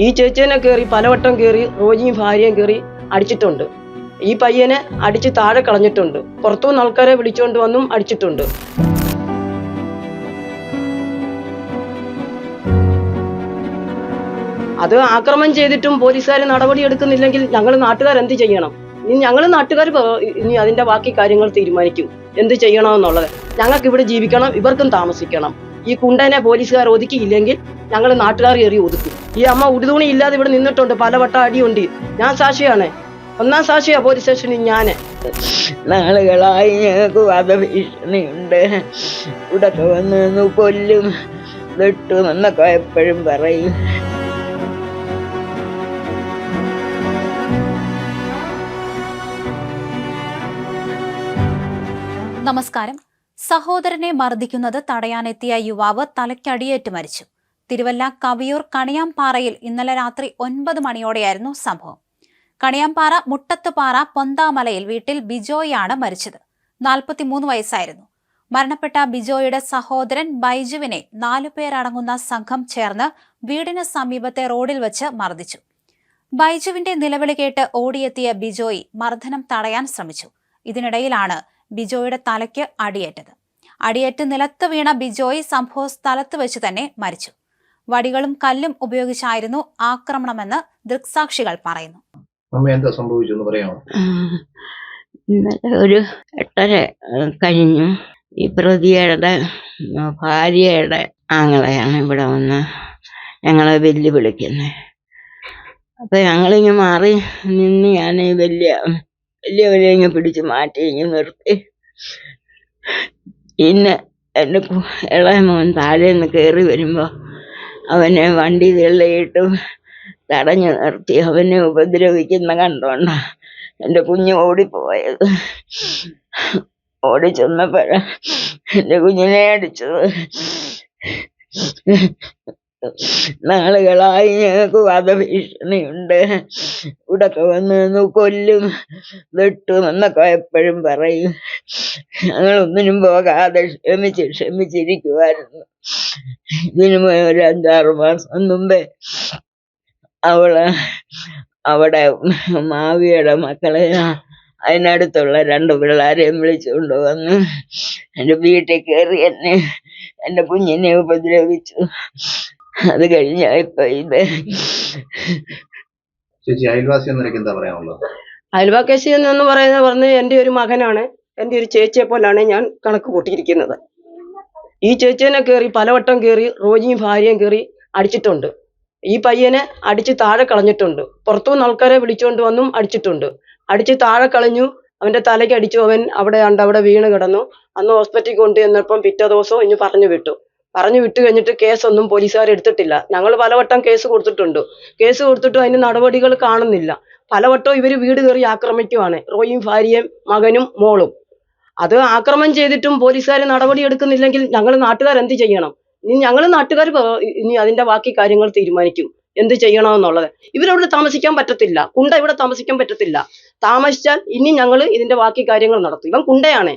ഈ ചേച്ചേനെ കയറി പലവട്ടം കയറി റോജിയും ഭാര്യയും കയറി അടിച്ചിട്ടുണ്ട്. ഈ പയ്യനെ അടിച്ച് താഴെ കളഞ്ഞിട്ടുണ്ട്. പുറത്തുനിന്ന് ആൾക്കാരെ വിളിച്ചുകൊണ്ട് വന്നും അടിച്ചിട്ടുണ്ട്. അത് ആക്രമണം ചെയ്തിട്ടും പോലീസുകാർ നടപടി എടുക്കുന്നില്ലെങ്കിൽ ഞങ്ങൾ നാട്ടുകാർ എന്ത് ചെയ്യണം? ഇനി ഞങ്ങൾ നാട്ടുകാർ ഇനി അതിന്റെ ബാക്കി കാര്യങ്ങൾ തീരുമാനിക്കും. എന്ത് ചെയ്യണമെന്നുള്ളത് ഞങ്ങൾക്ക് ഇവിടെ ജീവിക്കണം ഇവർക്കും താമസിക്കണം. ഈ കുണ്ടനെ പോലീസുകാർ ഒതുക്കിയില്ലെങ്കിൽ ഞങ്ങൾ നാട്ടുകാർ കയറി ഒതുക്കും. ഈ അമ്മ ഉടുതുണി ഇല്ലാതെ ഇവിടെ നിന്നിട്ടുണ്ട്. പലവട്ടം അടിയുണ്ട്. ഞാൻ സാക്ഷിയാണ്. ഒന്നാം സാക്ഷിയാ പോലീസ് സ്റ്റേഷനിൽ ഞാൻ. നാളുകളായി ഞങ്ങൾക്ക് വധഭീഷണിയുണ്ട് ഇവിടൊക്കെ വന്ന് കൊല്ലും. വെട്ടും എന്നൊക്കെ എപ്പോഴും പറയും. നമസ്കാരം. സഹോദരനെ മർദ്ദിക്കുന്നത് തടയാനെത്തിയ യുവാവ് തലയ്ക്കടിയേറ്റ് മരിച്ചു. തിരുവല്ല കവിയൂർ കണിയാംപാറയിൽ ഇന്നലെ രാത്രി ഒൻപത് മണിയോടെയായിരുന്നു സംഭവം. കണിയാംപാറ മുട്ടത്തുപാറ പൊന്താമലയിൽ വീട്ടിൽ ബിജോയാണ് മരിച്ചത്. നാൽപ്പത്തിമൂന്ന് വയസ്സായിരുന്നു. മരണപ്പെട്ട ബിജോയുടെ സഹോദരൻ ബൈജുവിനെ നാലുപേരടങ്ങുന്ന സംഘം ചേർന്ന് വീടിന് സമീപത്തെ റോഡിൽ വെച്ച് മർദ്ദിച്ചു. ബൈജുവിന്റെ നിലവിളി കേട്ട് ഓടിയെത്തിയ ബിജോയ് മർദ്ദനം തടയാൻ ശ്രമിച്ചു. ഇതിനിടയിലാണ് ബിജോയുടെ തലയ്ക്ക് അടിയേറ്റത്. അടിയേറ്റ് നിലത്ത് വീണ ബിജോയ് സംഭവ സ്ഥലത്ത് വെച്ച് തന്നെ മരിച്ചു. വടികളും കല്ലും ഉപയോഗിച്ചായിരുന്നു ആക്രമണമെന്ന് ദൃക്സാക്ഷികൾ പറയുന്നു. ഇന്നലെ ഒരു എട്ടര കഴിഞ്ഞു. ഈ പ്രതിയുടെ ഭാര്യയുടെ ആങ്ങളെയാണ് ഇവിടെ വന്ന് ഞങ്ങളെ വെല്ലുവിളിക്കുന്നത്. അപ്പൊ ഞങ്ങളിങ്ങ് മാറി നിന്ന് ഞാൻ ഈ വലിയ വലിയവരെ ഇങ്ങ് പിടിച്ച് മാറ്റി ഇങ്ങ് നിർത്തി. പിന്നെ എന്റെ ഇളയ മോൻ താഴെ നിന്ന് കയറി വരുമ്പോൾ അവനെ വണ്ടി തള്ളിയിട്ട് തടഞ്ഞു നിർത്തി. അവനെ ഉപദ്രവിക്കുന്ന കണ്ടോണ്ട എന്റെ കുഞ്ഞ് ഓടിപ്പോയത്. ഓടി ചെന്നപ്പോഴ എന്റെ കുഞ്ഞിനെ അടിച്ചത്. നാളുകളായി ഞങ്ങൾക്ക് വധഭീഷണിയുണ്ട്. ഇവിടൊക്കെ വന്ന് കൊല്ലും. വെട്ടും എന്നൊക്കെ എപ്പോഴും പറയും. ഞങ്ങളൊന്നിനും പോകാതെ ക്ഷമിച്ച് ക്ഷമിച്ചിരിക്കുമായിരുന്നു ഇതിനു ഒരു അഞ്ചാറ് മാസം മുമ്പേ അവൾ അവിടെ മാവിയുടെ മക്കളെ അതിനടുത്തുള്ള രണ്ട് പിള്ളേരെയും വിളിച്ചുകൊണ്ട് വന്ന് എന്റെ വീട്ടിൽ കയറി എന്നെ എന്റെ കുഞ്ഞിനെ ഉപദ്രവിച്ചു. അത് കഴിഞ്ഞ ഇപ്പൊ ഇത് ചേച്ചി അയൽവാസി എന്ന നിലയ്ക്ക് എന്താ പറയാനുള്ളത്? അയൽവാക്കേശി എന്ന് പറയുന്ന പറഞ്ഞ് എന്റെ ഒരു മകനാണ്. എന്റെ ഒരു ചേച്ചിയെ പോലാണ് ഞാൻ കണക്ക് കൂട്ടിയിരിക്കുന്നത്. ഈ ചേച്ചേനെ കയറി പലവട്ടം കയറി റോജിയും ഭാര്യയും കയറി അടിച്ചിട്ടുണ്ട്. ഈ പയ്യനെ അടിച്ച് താഴെ കളഞ്ഞിട്ടുണ്ട്. പുറത്തുനിന്ന് ആൾക്കാരെ വിളിച്ചുകൊണ്ട് വന്നും അടിച്ചിട്ടുണ്ട്. അടിച്ച് താഴെ കളഞ്ഞു. അവന്റെ തലയ്ക്ക് അടിച്ചു. അവൻ അവിടെ ഉണ്ട് അവിടെ വീണ് കിടന്നു. അന്ന് ഹോസ്പിറ്റലിൽ കൊണ്ട് ചെന്നപ്പം പിറ്റേ ദിവസം ഇനി പറഞ്ഞു വിട്ടു. പറഞ്ഞു വിട്ടു കഴിഞ്ഞിട്ട് കേസൊന്നും പോലീസുകാർ എടുത്തിട്ടില്ല ഞങ്ങൾ പലവട്ടം കേസ് കൊടുത്തിട്ടുണ്ട്. കേസ് കൊടുത്തിട്ടും അതിന് നടപടികൾ കാണുന്നില്ല. പലവട്ടം ഇവർ വീട് കയറി ആക്രമിക്കുവാണ്. റോയും ഭാര്യയും മകനും മോളും. അത് ആക്രമം ചെയ്തിട്ടും പോലീസുകാർ നടപടി എടുക്കുന്നില്ലെങ്കിൽ ഞങ്ങൾ നാട്ടുകാർ എന്ത് ചെയ്യണം? ഇനി ഞങ്ങൾ നാട്ടുകാർ ഇനി അതിന്റെ ബാക്കി കാര്യങ്ങൾ തീരുമാനിക്കും. എന്ത് ചെയ്യണമെന്നുള്ളത്. ഇവരവിടെ താമസിക്കാൻ പറ്റത്തില്ല. കുണ്ട ഇവിടെ താമസിക്കാൻ പറ്റത്തില്ല. താമസിച്ചാൽ ഇനി ഞങ്ങൾ ഇതിന്റെ ബാക്കി കാര്യങ്ങൾ നടത്തും. ഇവൻ കുണ്ടയാണ്.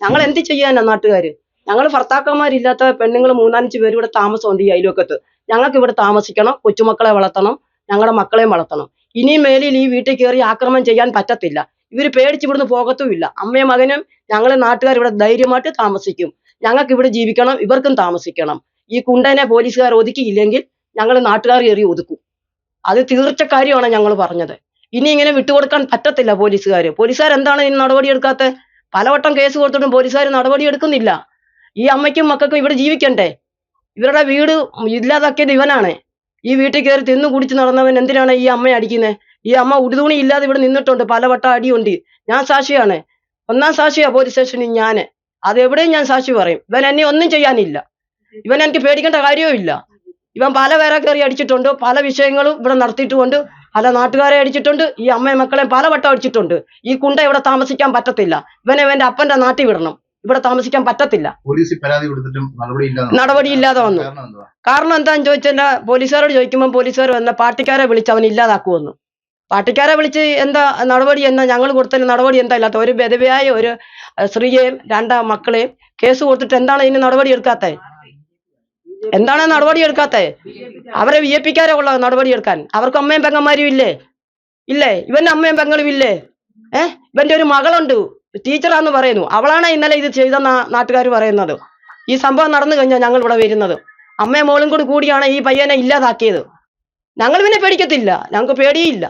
ഞങ്ങൾ എന്ത് ചെയ്യാനാ നാട്ടുകാർ ഞങ്ങൾ ഭർത്താക്കന്മാരില്ലാത്ത പെണ്ണുങ്ങൾ മൂന്നാലഞ്ച് പേര് ഇവിടെ താമസമുണ്ട് ഈ അയൽവക്കത്ത്. ഞങ്ങൾക്ക് ഇവിടെ താമസിക്കണം കൊച്ചുമക്കളെ വളർത്തണം ഞങ്ങളുടെ മക്കളെയും വളർത്തണം. ഇനിയും മേലിൽ ഈ വീട്ടിൽ കയറി ആക്രമണം ചെയ്യാൻ പറ്റത്തില്ല. ഇവർ പേടിച്ച് ഇവിടുന്ന് പോകത്തുമില്ല. അമ്മയും മകനും ഞങ്ങളെ നാട്ടുകാർ ഇവിടെ ധൈര്യമായിട്ട് താമസിക്കും. ഞങ്ങൾക്ക് ഇവിടെ ജീവിക്കണം ഇവർക്കും താമസിക്കണം. ഈ കുണ്ടനെ പോലീസുകാർ ഒതുക്കിയില്ലെങ്കിൽ ഞങ്ങൾ നാട്ടുകാർ കയറി ഒതുക്കും. അത് തീർച്ച കാര്യമാണ് ഞങ്ങൾ പറഞ്ഞത്. ഇനി ഇങ്ങനെ വിട്ടുകൊടുക്കാൻ പറ്റത്തില്ല പോലീസുകാർ പോലീസുകാർ എന്താണ് ഇനി നടപടി എടുക്കാത്ത പലവട്ടം കേസ് കൊടുത്തിട്ടും പോലീസുകാർ നടപടി എടുക്കുന്നില്ല ഈ അമ്മയ്ക്കും മക്കൾക്കും ഇവിടെ ജീവിക്കണ്ടേ? ഇവരുടെ വീട് ഇല്ലാതാക്കിയത് ഇവനാണ്. ഈ വീട്ടിൽ കയറി തിന്നു കുടിച്ച് നടന്നവൻ എന്തിനാണ് ഈ അമ്മയെ അടിക്കുന്നത് ഈ അമ്മ ഉടുതുണി ഇല്ലാതെ ഇവിടെ നിന്നിട്ടുണ്ട്. പലവട്ടം അടിയുണ്ട്. ഞാൻ സാക്ഷിയാണ്. ഒന്നാം സാക്ഷിയാ പോലീസ് സ്റ്റേഷനിൽ ഞാൻ അത് എവിടെയും ഞാൻ സാക്ഷി പറയും. ഇവൻ എന്നെ ഒന്നും ചെയ്യാനില്ല. ഇവൻ എനിക്ക് പേടിക്കേണ്ട കാര്യവും ഇല്ല. ഇവൻ പല പേരെ കയറി അടിച്ചിട്ടുണ്ട്. പല വിഷയങ്ങളും ഇവിടെ നടത്തിയിട്ടുമുണ്ട് പല നാട്ടുകാരെ അടിച്ചിട്ടുണ്ട്. ഈ അമ്മയും മക്കളെയും പലവട്ടം അടിച്ചിട്ടുണ്ട്. ഈ കുണ്ട ഇവിടെ താമസിക്കാൻ പറ്റത്തില്ല. ഇവനെ ഇവന്റെ അപ്പന്റെ നാട്ടിൽ വിടണം. ഇവിടെ താമസിക്കാൻ പറ്റത്തില്ല. പോലീസിൽ പരാതി കൊടുത്തിട്ടും നടപടിയില്ലാതെ വന്നു. കാരണം എന്താന്ന് ചോദിച്ചാൽ പോലീസുകാരോട് ചോദിക്കുമ്പോൾ പോലീസുകാർ വന്ന പാർട്ടിക്കാരെ വിളിച്ച് അവൻ ഇല്ലാതാക്കുമെന്ന് പാർട്ടിക്കാരെ വിളിച്ച് എന്താ നടപടി എന്താ ഞങ്ങൾ കൊടുത്തതിന് നടപടി എന്താ? ഇല്ലാത്ത ഒരു ബെദവിയായ ഒരു സ്ത്രീയെയും രണ്ട് മക്കളെയും കേസ് കൊടുത്തിട്ട് എന്താണ് ഇതിന് നടപടി എടുക്കാത്തത് എന്താണ് നടപടി എടുക്കാത്തെ? അവരെ വി എ പിക്കാരെ ഉള്ള നടപടി എടുക്കാൻ. അവർക്ക് അമ്മയും പെങ്ങന്മാരും ഇല്ലേ? ഇല്ലേ? ഇവന്റെ അമ്മയും പെങ്ങളും ഇല്ലേ? ഏഹ്? ഇവന്റെ ഒരു മകളുണ്ട്. ടീച്ചറാന്ന് പറയുന്നു. അവളാണ് ഇന്നലെ ഇത് ചെയ്തെന്ന നാട്ടുകാർ പറയുന്നത്. ഈ സംഭവം നടന്നു കഴിഞ്ഞാൽ ഞങ്ങൾ ഇവിടെ വരുന്നത്. അമ്മയും മോളും കൂടി കൂടിയാണ് ഈ പയ്യനെ ഇല്ലാതാക്കിയത്. ഞങ്ങൾ പിന്നെ പേടിക്കത്തില്ല. ഞങ്ങൾക്ക് പേടിയില്ല.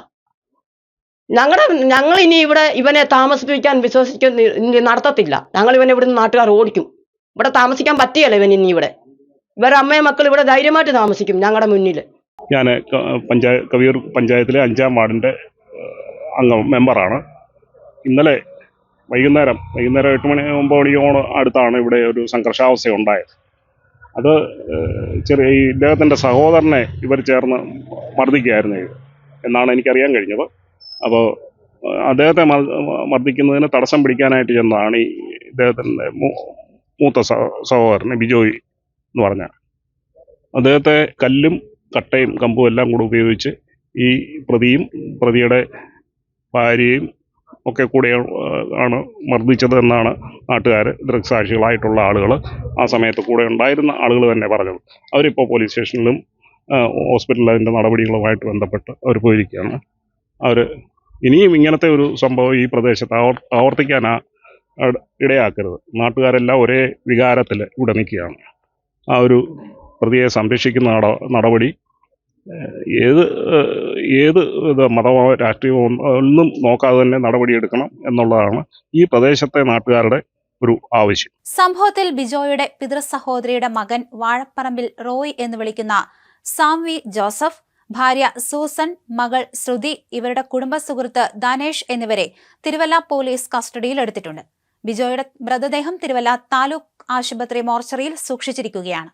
ഞങ്ങളുടെ ഞങ്ങൾ ഇനി ഇവിടെ ഇവനെ താമസിപ്പിക്കാൻ വിശ്വസിക്കുന്ന നടത്തത്തില്ല. ഞങ്ങൾ ഇവനെ ഇവിടുന്ന് നാട്ടുകാർ ഓടിക്കും. ഇവിടെ താമസിക്കാൻ പറ്റിയല്ല ഇവൻ ഇനി ഇവിടെ? ഇവരുടെ അമ്മയും മക്കൾ ഇവിടെ ധൈര്യമായിട്ട് താമസിക്കും ഞങ്ങളുടെ മുന്നിൽ ഞാൻ പഞ്ചായ കവിയൂർ പഞ്ചായത്തിലെ അഞ്ചാം വാർഡിന്റെ അംഗം മെമ്പറാണ്. ഇന്നലെ വൈകുന്നേരം വൈകുന്നേരം എട്ട് മണി ഒമ്പത് മണിയോട് അടുത്താണ് ഇവിടെ ഒരു സംഘർഷാവസ്ഥ ഉണ്ടായത്. അത് ചെറിയ ഈ ഇദ്ദേഹത്തിന്റെ സഹോദരനെ ഇവർ ചേർന്ന് മർദ്ദിക്കുകയായിരുന്നു എന്നാണ് എനിക്കറിയാൻ കഴിഞ്ഞത്. അപ്പോൾ അദ്ദേഹത്തെ മർ- മർദ്ദിക്കുന്നതിന് തടസ്സം പിടിക്കാനായിട്ട് ചെന്നതാണ് ഈ ഇദ്ദേഹത്തിന്റെ മൂത്ത സഹോദരൻ ബിജോയ് എന്ന് പറഞ്ഞ അദ്ദേഹത്തെ കല്ലും കട്ടയും കമ്പും എല്ലാം കൂടെ ഉപയോഗിച്ച് ഈ പ്രതിയും പ്രതിയുടെ ഭാര്യയും ഒക്കെ കൂടെ ആണ് മർദ്ദിച്ചത് എന്നാണ് നാട്ടുകാർ ദൃക്സാക്ഷികളായിട്ടുള്ള ആളുകൾ ആ സമയത്ത് കൂടെ ഉണ്ടായിരുന്ന ആളുകൾ തന്നെ പറഞ്ഞത്. അവരിപ്പോൾ പോലീസ് സ്റ്റേഷനിലും ഹോസ്പിറ്റലിൽ അതിന്റെ നടപടികളുമായിട്ട് ബന്ധപ്പെട്ട് അവർ പോയിരിക്കുകയാണ്. അവർ ഇനിയും ഇങ്ങനത്തെ ഒരു സംഭവം ഈ പ്രദേശത്ത് ആവർ ആവർത്തിക്കാൻ ഇടയാക്കരുത്. നാട്ടുകാരെല്ലാം ഒരേ വികാരത്തിൽ ഇവിടെ നിൽക്കുകയാണ്. ആ ഒരു പ്രതിയെ സംരക്ഷിക്കുന്ന നടപടി ഏത് ഏത് ഇത് മതമോ രാഷ്ട്രീയമോ ഒന്നും നോക്കാതെ തന്നെ നടപടിയെടുക്കണം എന്നുള്ളതാണ് ഈ പ്രദേശത്തെ നാട്ടുകാരുടെ ഒരു ആവശ്യം. സംഭവത്തിൽ ബിജോയുടെ പിതൃ സഹോദരിയുടെ മകൻ വാഴപ്പറമ്പിൽ റോയ് എന്ന് വിളിക്കുന്ന സാംവി ജോസഫ് ഭാര്യ സൂസൻ മകൾ ശ്രുതി ഇവരുടെ കുടുംബ സുഹൃത്ത് ധനേഷ് എന്നിവരെ തിരുവല്ല പോലീസ് കസ്റ്റഡിയിൽ എടുത്തിട്ടുണ്ട്. ബിജോയുടെ മൃതദേഹം തിരുവല്ല താലൂക്ക് ആശുപത്രി മോർച്ചറിയിൽ സൂക്ഷിച്ചിരിക്കുകയാണ്.